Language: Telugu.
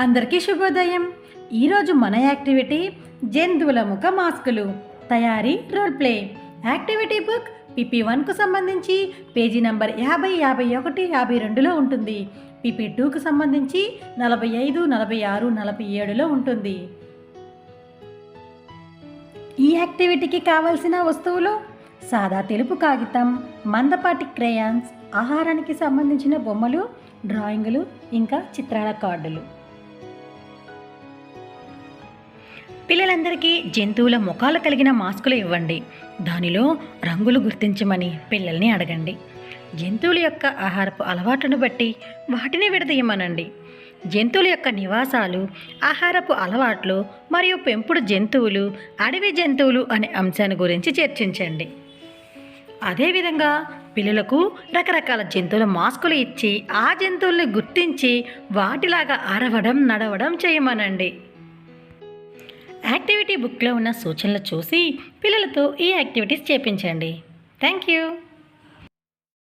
అందరికీ శుభోదయం. ఈరోజు మన యాక్టివిటీ జంతువుల ముఖ మాస్కులు. తయారీ role play. Activity book PP వన్కు సంబంధించి పేజీ నంబర్ యాభై యాభై ఒకటి యాభై రెండులో ఉంటుంది. పిపి టూకు సంబంధించి నలభై ఐదు నలభై ఆరు నలభై ఏడులో ఉంటుంది. ఈ యాక్టివిటీకి కావలసిన వస్తువులు సాదా తెలుపు కాగితం మందపాటి క్రేయాన్స్ ఆహారానికి సంబంధించిన బొమ్మలు డ్రాయింగులు ఇంకా చిత్రాల కార్డులు. పిల్లలందరికీ జంతువుల ముఖాలు కలిగిన మాస్కులు ఇవ్వండి. దానిలో రంగులు గుర్తించమని పిల్లల్ని అడగండి. జంతువుల యొక్క ఆహారపు అలవాటును బట్టి వాటిని విడదీయమనండి. జంతువుల యొక్క నివాసాలు ఆహారపు అలవాట్లు మరియు పెంపుడు జంతువులు అడవి జంతువులు అనే అంశాన్ని గురించి చర్చించండి. అదేవిధంగా పిల్లలకు రకరకాల జంతువుల మాస్కులు ఇచ్చి ఆ జంతువుల్ని గుర్తించి వాటిలాగా అరవడం నడవడం చేయమనండి. యాక్టివిటీ బుక్లో ఉన్న సూచనలు చూసి పిల్లలతో ఈ యాక్టివిటీస్ చేపించండి. Thank you